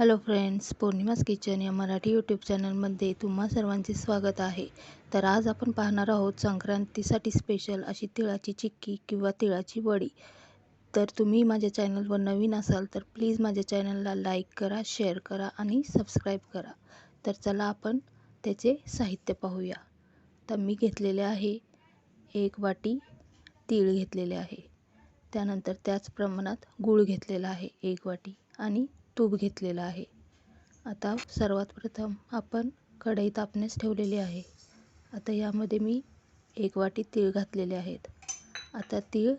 Hello friends पौर्णिमास kitchen या Marathi YouTube चॅनलमध्ये तुम्हा सर्वांचे स्वागत आहे. तर आज आपण पाहणार आहोत संक्रांतीसाठी स्पेशल अशी तिळाची चिक्की किंवा तिळाची वडी. तर तुम्ही माझ्या चॅनलवर नवीन असाल तर प्लीज माझ्या चॅनलला लाईक करा शेअर करा आणि सबस्क्राईब करा. तर चला आपण त्याचे साहित्य पाहूया. तर मी घेतलेले आहे एक वाटी तीळ घेतलेले आहे. त्यानंतर त्याच प्रमाणात गूळ घेतलेला आहे एक वाटी आणि तूप घेतलेलं आहे. आता सर्वात प्रथम आपण कढई तापण्यास ठेवलेली आहे. आता यामध्ये मी एक वाटी तीळ घातलेले आहेत. आता तीळ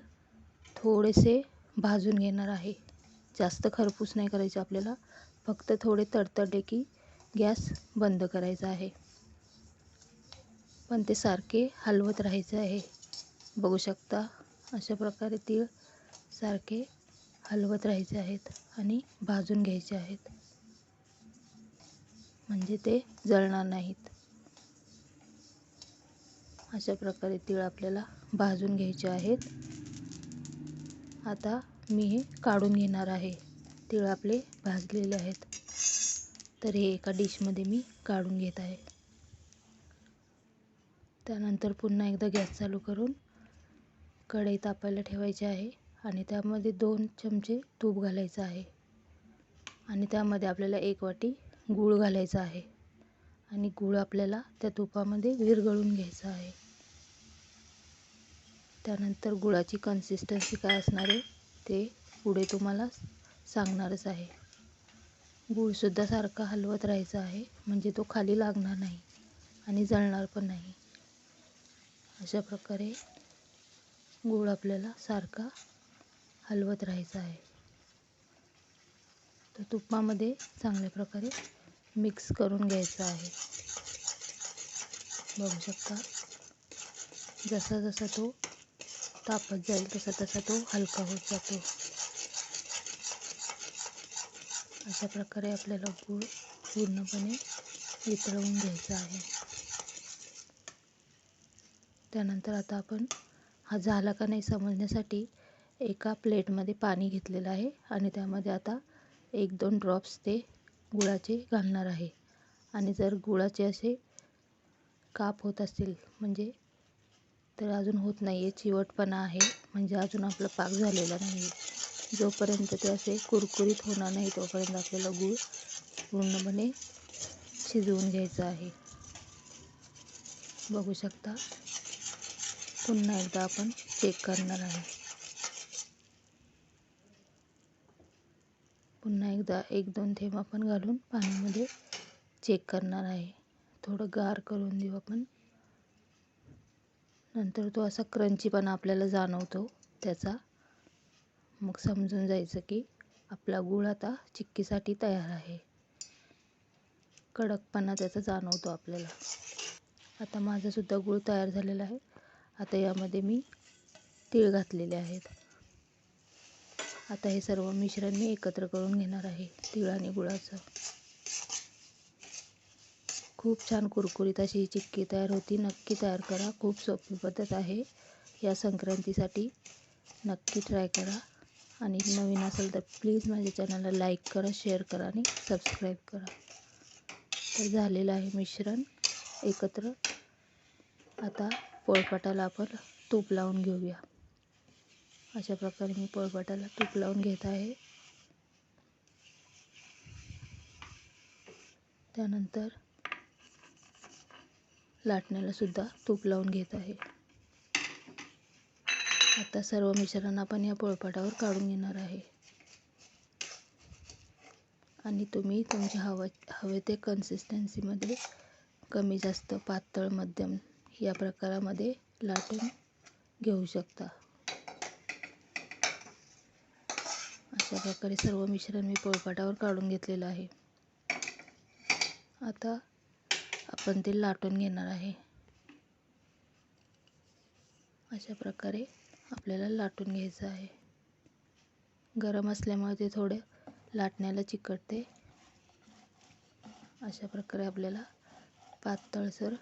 थोडेसे भाजून घेणार आहे. जास्त खरपूस नाही करायचे आपल्याला. फक्त थोडे तडतडले की गॅस बंद करायचा आहे. पण ते सारखे हलवत राहायचे आहे. बघू शकता अशा प्रकारे तीळ सारखे हलवत राहायचे आहेत. आणि भाजून घ्यायचे आहेत. म्हणजे ते जळणार नाहीत. अशा प्रकारे तीळ आपल्याला भाजून घ्यायचे आहेत. आता मी हे काढून घेणार आहे. तीळ आपले भाजलेले आहेत. तर हे एका डिशमध्ये मी काढून घेत आहे. त्यानंतर पुन्हा एकदा गॅस चालू करून कढई तापायला ठेवायची आहे. आणि त्यामध्ये दोन चमचे तूप घालायचं आहे. आणि त्यामध्ये आपल्याला एक वाटी गूळ घालायचा आहे. आणि गूळ आपल्याला त्या तुपामध्ये विरघळून घ्यायचा आहे. त्यानंतर गुळाची कन्सिस्टन्सी काय असणार आहे ते पुढे तुम्हाला सांगणारच आहे. गूळसुद्धा सारखा हलवत राहायचा आहे म्हणजे तो खाली लागणार नाही आणि जळणार पण नाही. अशा प्रकारे गूळ आपल्याला सारखा हलवत राहायचं आहे. तर तुपामध्ये चांगल्या प्रकारे मिक्स करून घ्यायचं आहे. बघू शकता. जसा जसा तो तापत जाईल तसा तसा तो हलका होत जातो. अशा प्रकारे आपल्याला गूळ पूर्णपणे वितळवून घ्यायचा आहे. त्यानंतर आता आपण हा झाला का नाही समजण्यासाठी एका प्लेटमध्ये पाणी घेतलेलं आहे आणि त्यामध्ये आता एक दोन ड्रॉप्स ते गुळाचे घालणार आहे. आणि जर गुळाचे असे काप होत असतील म्हणजे तर अजून होत नाही आहे चिवटपणा आहे म्हणजे अजून आपला पाक झालेला नाही आहे जोपर्यंत ते असे कुरकुरीत होणार नाही तोपर्यंत आपल्याला गूळ पूर्णपणे शिजवून घ्यायचं आहे. बघू शकता पुन्हा एकदा आपण चेक करणार आहे. पुन्हा एकदा एक दोन थेंब आपण घालून पाण्यामध्ये चेक करणार आहे. थोडं गार करून देऊ आपण. नंतर तो असा क्रंचीपणा आपल्याला जाणवतो. त्याचा मग समजून जायचं की आपला गूळ आता चिक्कीसाठी तयार आहे. कडकपणा त्याचा जाणवतो आपल्याला. आता माझासुद्धा गूळ तयार झालेला आहे. आता यामध्ये मी तीळ घातलेले आहेत. आता हे सर्व मिश्रण मी एकत्र करून घेणार आहे तीळ आणि गुळाचं. खूप छान कुरकुरीत अशी ही चिक्की तयार होती. नक्की तयार करा. खूप सोपी पद्धत आहे. या संक्रांतीसाठी नक्की ट्राय करा. आणि नवीन असेल तर प्लीज माझ्या चॅनलला लाईक करा शेअर करा आणि सबस्क्राईब करा. तर झालेलं आहे मिश्रण एकत्र. आता पोळपाटाला आपण तूप लावून घेऊया. अशा प्रकारे मी पोळपाटाला तूप लावून घेत आहे. त्यानंतर लाटण्याला सुद्धा तूप लावून घेत आहे. आता सर्व मिश्रण आपण या पोळपाटावर काढून घेणार आहे. आणि तुम्ही तुमच्या हवा हवे ते कन्सिस्टन्सीमध्ये कमी जास्त पातळ मध्यम या प्रकारामध्ये लाटून घेऊ शकता. अशा प्रकारे सर्व मिश्रण मी पोळपाटावर काढून घेतलेलं आहे. आता आपण ते लाटून घेणार आहे. अशा प्रकारे आपल्याला लाटून घ्यायचं आहे. गरम असल्यामुळे ते थोडे लाटण्याला चिकटते. अशा प्रकारे आपल्याला पातळसर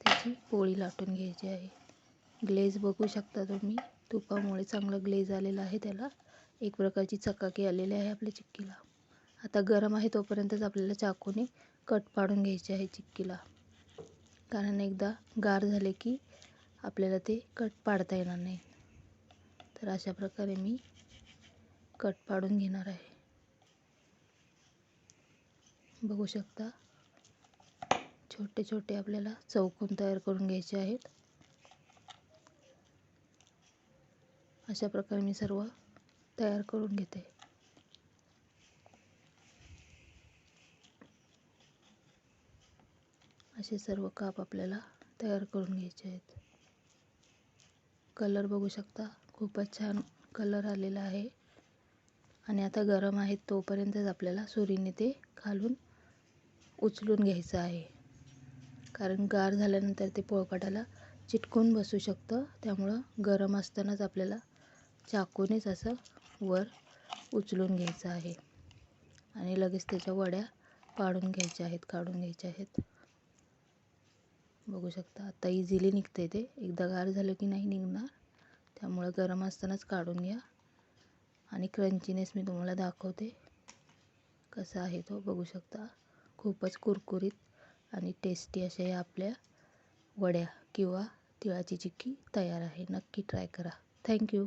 त्याची पोळी लाटून घ्यायची आहे. ग्लेज बघू शकता तुम्ही. तुपामुळे चांगलं ग्लेज आलेलं आहे त्याला. एक प्रकारची चकाकी आलेली आहे आपल्या चिक्कीला. आता गरम आहे तोपर्यंतच आपल्याला चाकूने कट पाडून घ्यायचे आहे चिक्कीला. कारण एकदा गार झाले की आपल्याला ते कट पाडता येणार नाही. तर अशा प्रकारे मी कट पाडून घेणार आहे. बघू शकता छोटे छोटे आपल्याला चौकोन तयार करून घ्यायचे आहेत. अशा प्रकारे मी सर्व तयार करून घेते. असे सर्व काप आपल्याला तयार करून घ्यायचे आहेत. कलर बघू शकता. खूपच छान कलर आलेला आहे. आणि आता गरम आहे तोपर्यंतच आपल्याला सुरीने ते खालून उचलून घ्यायचं आहे. कारण गार झाल्यानंतर ते पोळपाटाला चिटकून बसू शकतं. त्यामुळं गरम असतानाच आपल्याला चाकूनेच असं वर उचलून घ्यायचं आहे. आणि लगेच त्याच्या वड्या पाडून घ्यायच्या आहेत काढून घ्यायच्या आहेत. बघू शकता आता इझिली निघते ते. एकदा गार झालं की नाही निघणार. त्यामुळं गरम असतानाच काढून घ्या. आणि क्रंचीनेस मी तुम्हाला दाखवते. कसा आहे तो बघू शकता. खूपच कुरकुरीत आणि टेस्टी अशा या आपल्या वड्या किंवा तिळाची चिक्की तयार आहे. नक्की ट्राय करा. थँक्यू